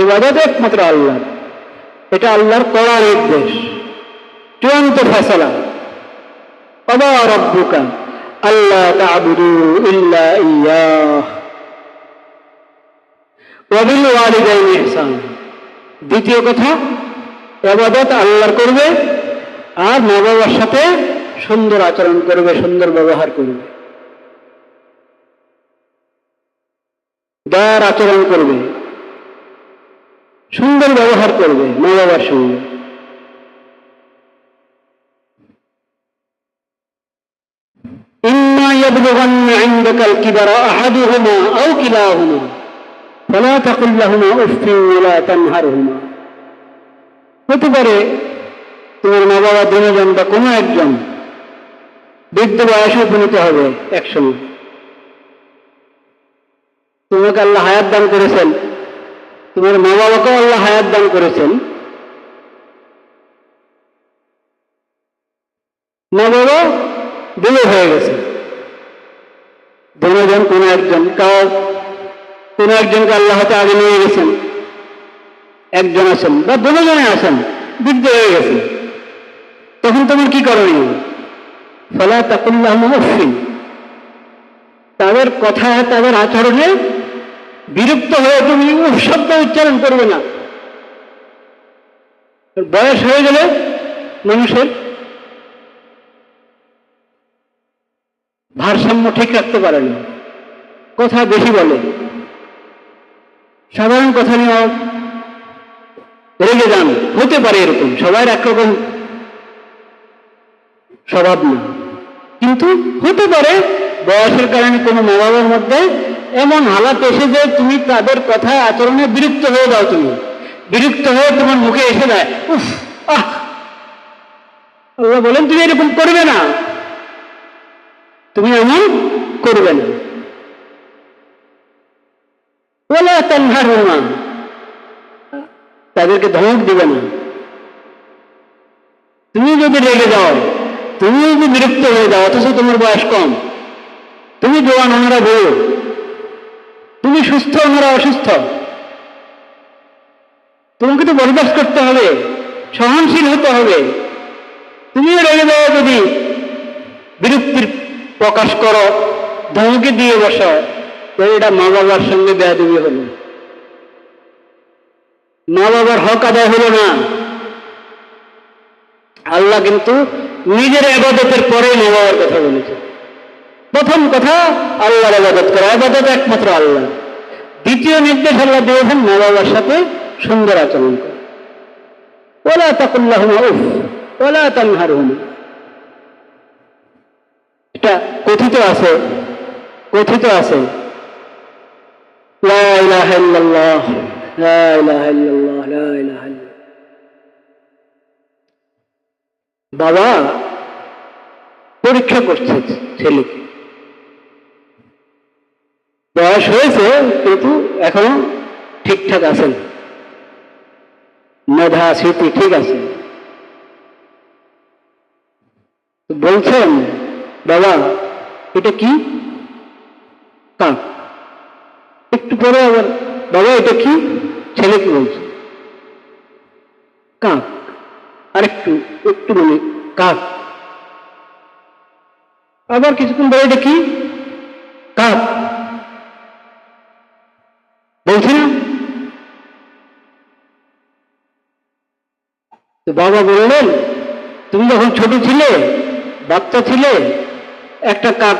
ইবাদত একমাত্র আল্লাহ। এটা আল্লাহর কড়া নির্দেশ। চূড়ান্ত ফেসলা অবা রব্বুকা আল্লাহ তাবুদু ইল্লা ইয়াহ। ওয়াবিল ওয়ালিদাইন ইহসান। দ্বিতীয় কথা এবাদত আল্লাহর করবে আর মা বাবার সাথে সুন্দর আচরণ করবে, সুন্দর ব্যবহার করবে। দয়ার আচরণ করবে। সুন্দর ব্যবহার করবে মা বাবার সঙ্গে إما يبلغن عندك الكبر أحدهما أو كلاهما فلا تقل لهما أف ولا تنهرهما হতে পারে তোমার মা বাবা দুজন বা কোনো একজন বৃদ্ধ বয়সে উপনীত হবে একসময় তোমাকে আল্লাহ হায়াত দান করেছেন তোমার মা বাবাকেও আল্লাহ হায়াত দান করেছেন। মা বাবা বুড়ো হয়ে গেছে। দুজন কোনো একজন কাউ কোনো একজনকে আল্লাহ হাতে আগে নিয়ে গেছেন। একজন আছেন বা দুজনে আছেন বৃদ্ধ হয়ে গেছে তখন তোমার কি করণীয়? ফলা তাকুল্লাহ মুফিন তাদের কথা, তাদের আচরণে বিরক্ত হয়ে তুমি উফ, শব্দ উচ্চারণ করবে না। বয়স হয়ে গেলে মানুষের ভারসাম্য ঠিক রাখতে পারে না। কথা বেশি বলে। সাধারণ কথা নিয়ে রেগে যান। হতে পারে এরকম। সবার একরকম স্বভাব না। কিন্তু হতে পারে বয়সের কারণে কোনো মা বাবার মধ্যে এমন হালাত এসে যে তুমি তাদের কথা আচরণে বিরক্ত হয়ে যাও তুমি। বিরক্ত হয়ে তোমার মুখে এসে দেয় আল্লাহ বলেন, তুমি এরকম করবে না। তুমি এমন করবে না। বলে তান্হার না তাদেরকে ধমক দিবে না। তুমি যদি রেগে যাও, তুমি যদি বিরক্ত হয়ে যাও, অথচ তোমার বয়স কম। তুমি জোয়ান ওনারা বউ তুমি সুস্থ ওনারা অসুস্থ। তোমাকে তো বরদাস্ত করতে হবে, সহনশীল হতে হবে। তুমিও রেগে যাও যদি বিরক্তির প্রকাশ করো, ধমকে দিয়ে বসো তো এটা মা বাবার সঙ্গে বেয়াদবি হলো। মা বাবার হক আদায় হলো না। আল্লাহ কিন্তু নিজের আবাদতের পরে মা বাবার কথা বলেছে প্রথম কথা, আল্লাহর আবাদত করা, আবাদত একমাত্র আল্লাহ। দ্বিতীয় নির্দেশ আল্লাহ দিয়েছেন মা বাবার সাথে সুন্দর আচরণ করা। ওলা তাকুল্লাহ উফ ওলা তানহার এটা কথিত আছে কথিত আছে। বাবা পরীক্ষা করছে ছেলেকে। বয়স হয়েছে, কিন্তু এখনও ঠিকঠাক আছেন। মেধা, স্মৃতি ঠিক আছে। বলছেন, বাবা, এটা কি? কাক? একটু পরে আবার, বাবা, এটা কি? ছেলেকে বলছে। কাক? আরেকটু, একটু মানে কাক। আবার কিছুক্ষণ পরে এটা কি? কাক? বলছি না? তো বাবা বললেন, তুমি যখন ছোট ছিলে, বাচ্চা ছিলে, একটা কাক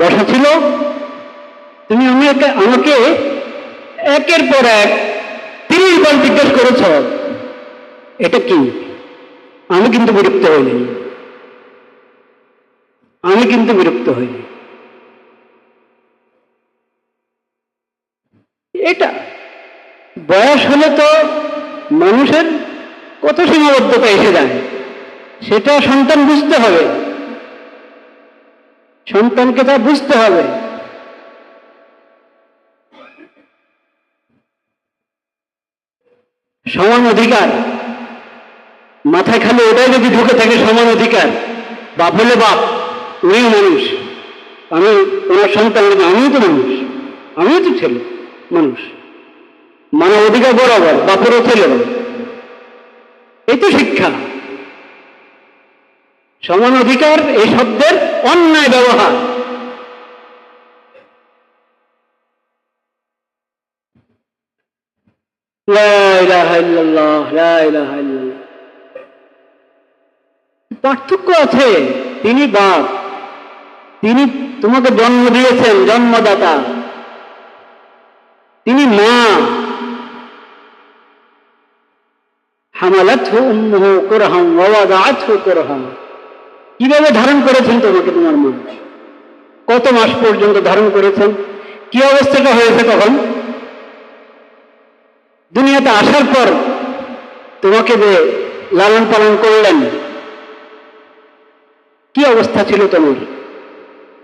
বসা ছিল, তুমি আমাকে আমাকে একের পর এক তিরিশ বার জিজ্ঞেস করেছ, এটা কি? আমি কিন্তু বিরক্ত হইনি। আমি কিন্তু বিরক্ত হইনি এটা বয়স হলে তো মানুষের কত সীমাবদ্ধতা এসে যায়? সেটা সন্তান বুঝতে হবে। সন্তানকে তা বুঝতে হবে। সমান অধিকার। মাথায় খালি ওটাই যদি ঢুকে থাকে সমান অধিকার। বাপ হলে বাপ, উনিও মানুষ। আমি ওনার সন্তান আমিও তো মানুষ। আমিও তো ছেলে, মানুষ। মানব অধিকার বরাবর বাপেরও ছেলেরও এই তো শিক্ষা। সমান অধিকার এই শব্দের অন্যায় ব্যবহার। পার্থক্য আছে, তিনি বাপ। তিনি তোমাকে জন্ম দিয়েছেন, জন্মদাতা। তিনি মা। হামালাত উম্মুহু কুরহাম ওয়া ওয়াদাআতহু কীভাবে ধারণ করেছেন তোমাকে তোমার মা কত মাস পর্যন্ত ধারণ করেছেন? কি অবস্থাটা হয়েছে তখন? দুনিয়াতে আসার পর তোমাকে যে লালন পালন করলেন, কি অবস্থা ছিল তোমার?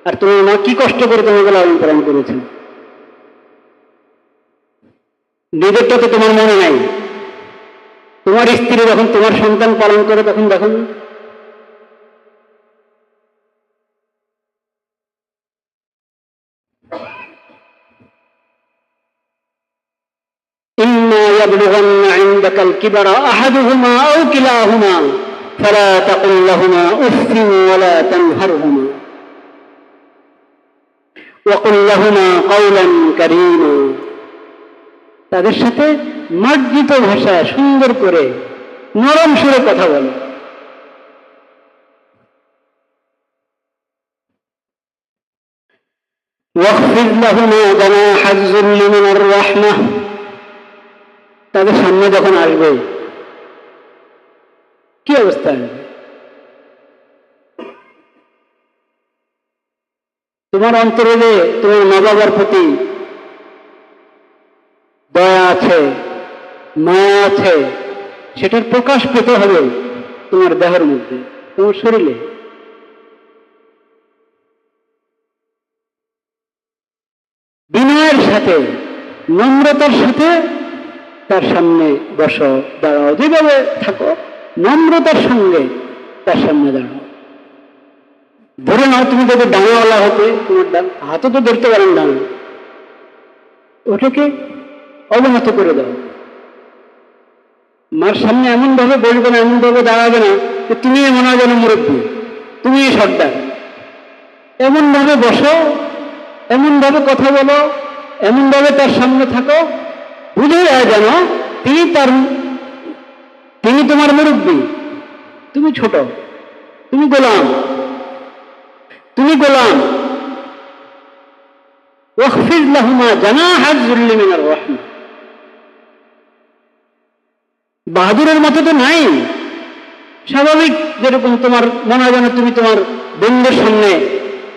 আর তোমার মা কি কষ্ট করে তোমাকে লালন পালন করেছেন? নিজেরটা তো তোমার মনে নাই। তোমার স্ত্রী যখন তোমার সন্তান পালন করে তখন দেখুন إما يبلغن عندك الكبر أحدهما أو كلاهما فلا تقل لهما أف ولا تنهرهما وقل لهما قولا كريما তাদের সাথে মার্জিত ভাষায় সুন্দর করে নরম সুরে কথা বলে। তাদের সামনে যখন আসবে, কি অবস্থা? তোমার অন্তরে তোমার মা বাবার প্রতি দয়া আছে, মায়া আছে, সেটার প্রকাশ পেতে হবে তোমার দেহের মধ্যে, তোমার শরীরে। বিনয়ের সাথে, নম্রতার সাথে তার সামনে বসো, দাঁড়াও, যেভাবে থাকো, নম্রতার সঙ্গে তার সামনে দাঁড়াও। ধরে নাও তুমি যদি ডানাওয়ালা হতে তোমার ডান- হাতও তো ধরতে পারেন ডানা। ওটাকে অবনত করে দাও। মার সামনে এমন ভাবে বলবে না এমন ভাবে দাঁড়াবে না যে তুমি মনে হয় যেন মুরব্বী, তুমি সর্দার। এমন ভাবে বসো এমন ভাবে কথা বলো এমন ভাবে তার সামনে থাকো, বুঝে যায় যেন তিনি তার, তিনি তোমার মুরব্বী। তুমি ছোট, তুমি গোলাম তুমি গোলাম। ওয়াখফিজ লাহুমা যুল্লি মিনার রাহমা। বাহাদুরের মতো তো নাই। স্বাভাবিক যেরকম তোমার মনে হয় যেন তুমি তোমার বন্ধুর সামনে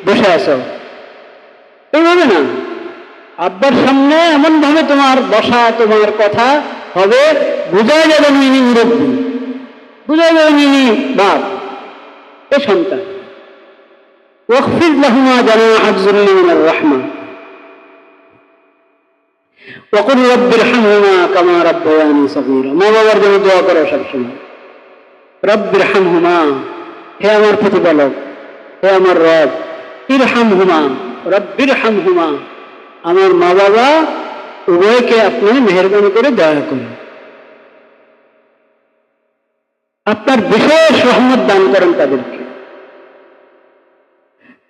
বসে আছো। এইভাবে না। আব্বার সামনে এমন ভাবে তোমার বসা, তোমার কথা হবে, বুঝাই যাবে ইনি মুরব্বী। বুঝাই যাবে ইনি বাপ, এ সন্তান। ওয়াকফিজ লাহুমা জানাহ যুল্লি মিনার তখন রব্বির হামহুমা কামা রব্বায়ানি সগীরা মা বাবার জন্য দোয়া করো সবসময়। রব্বির হামহুমা হে আমার প্রতিপালক, হে আমার রব ইর হামহুমা রব্বির হামহুমা আমার মা বাবা উভয়কে আপনি মেহরবানি করে দয়া করুন। আপনার বিশেষ রহমত দান করেন তাদেরকে।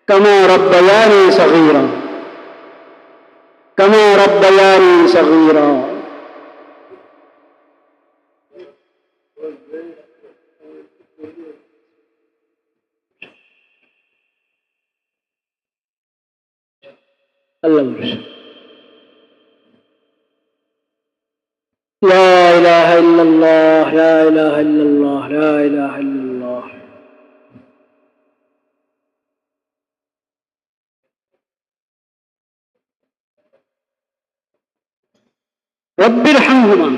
কামা রব্বায়ানি সগীরা। كما ربياني صغيرا. الله لا إله إلا الله لا إله إلا الله. রব্বির হামহুমা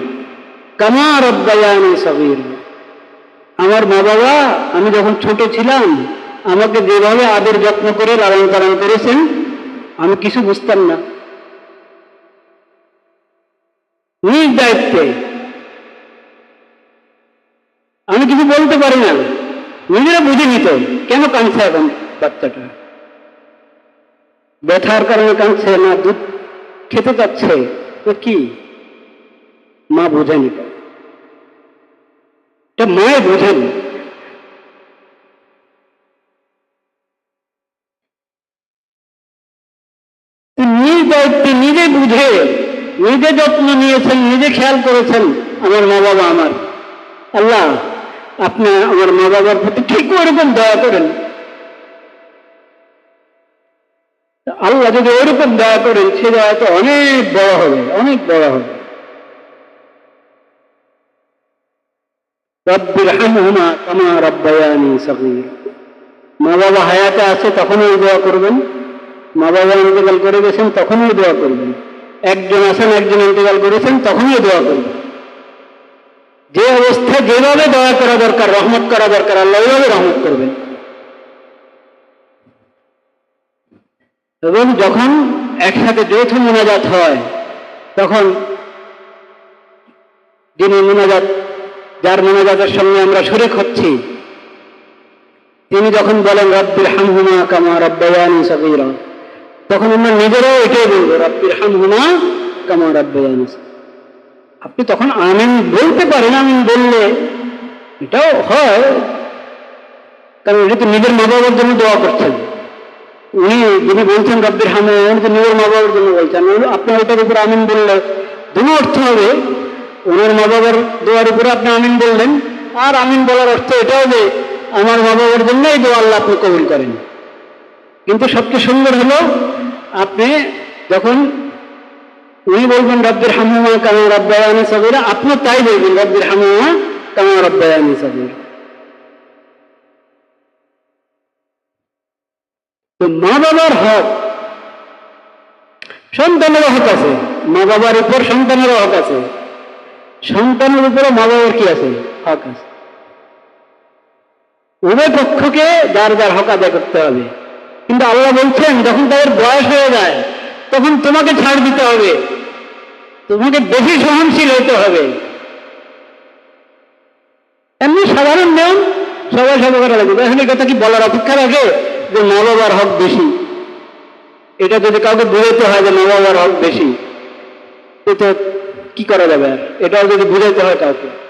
কামা রব্বায়ানি সগীর। আমার মা বাবা আমি যখন ছোট ছিলাম, আমাকে যেভাবে আদর যত্ন করে, লালন পালন করেছেন, আমি কিছু বুঝতাম না। নিজ দায়িত্বে। আমি কিছু বলতে পারি না। নিজেরা বুঝে নিত, কেন কাঁদছে এখন বাচ্চাটা? ব্যথার কারণে কাঁদছে না, দুধ খেতে চাচ্ছে, তো কি? মা বোঝেনি এটা মায়ে বোঝেন। নিজ দায়িত্বে নিজে বুঝে, নিজে যত্ন নিয়েছেন, নিজে খেয়াল করেছেন আমার মা বাবা আমার। আল্লাহ, আপনি আমার মা বাবার প্রতি ঠিক ওরকম দয়া করেন। আল্লাহ যদি ওরকম দয়া করেন, সে দয়া তো অনেক বড় হবে, অনেক বড় হবে। রব্বায়ানি মা বাবা হায়াতে আছে তখনই দোয়া করবেন। মা বাবা ইন্তেকাল করে গেছেন তখনই দোয়া করবেন। একজন আছেন, একজন ইন্তেকাল করেছেন তখনই দোয়া করবেন। যে অবস্থায় যেভাবে দয়া করা দরকার, রহমত করা দরকার, আল্লাহ ওইভাবে রহমত করবেন। এবং যখন একসাথে যৌথ মোনাজাত হয়, তখন যিনি মোনাজাত যার মোনাজাতের সঙ্গে আমরা শরিক হচ্ছি, তিনি যখন বলেন, রব্বির হামহুমা কামা রব্বায়ানি সগীরা তখন আমরা নিজেরাও এটাই বলব, রব্বির হামহুমা কামা রব্বায়ানি আপনি তখন আমিন বলতে পারেন, আমিন বললে এটাও হয়, কারণ এটা তো নিজের মা বাবার জন্য দোয়া করছেন। উনি যিনি বলছেন, রব্বির হামে উনি তো নিজের মা বাবার জন্য বলছেন। উনি- আপনি ওইটার উপর আমিন বললে, দুটো অর্থ হবে ওনার মা বাবার দোয়ার উপরে আপনি আমিন বললেন। আর আমিন বলার অর্থ এটাও যে আমার মা বাবার জন্য এই দোয়া আল্লাহ আপনি কবুল করেন। কিন্তু সবচেয়ে সুন্দর হলো আপনি যখন উনি বলবেন, রব্বির হামুমা কামা রব্বায়ানি সাবিরা আপনি তাই বলবেন, রব্বির হামুমা কামা রব্বায়ানি সাবিরা তো মা বাবার হক, সন্তানেরও হক আছে। মা বাবার উপর সন্তানেরও হক আছে। সন্তানের উপরে মা বাবার কি আছে? হক আছে। উভয় পক্ষকে যার যার হক আদায় করতে হবে। কিন্তু আল্লাহ বলছেন, যখন তাদের বয়স হয়ে যায়, তখন তোমাকে ছাড় দিতে হবে। তোমাকে বেশি সহনশীল হতে হবে। এমনি সাধারণ নিয়ম, সবাই সবাই করা লাগবে এখন কথা কি বলার অপেক্ষা রাখে? যে মা বাবার হক বেশি। এটা যদি কাউকে বুঝাইতে হয় যে মা বাবার হক বেশি, এ তো কি করা যাবে? এটাও যদি বুঝাইতে হয় কাউকে।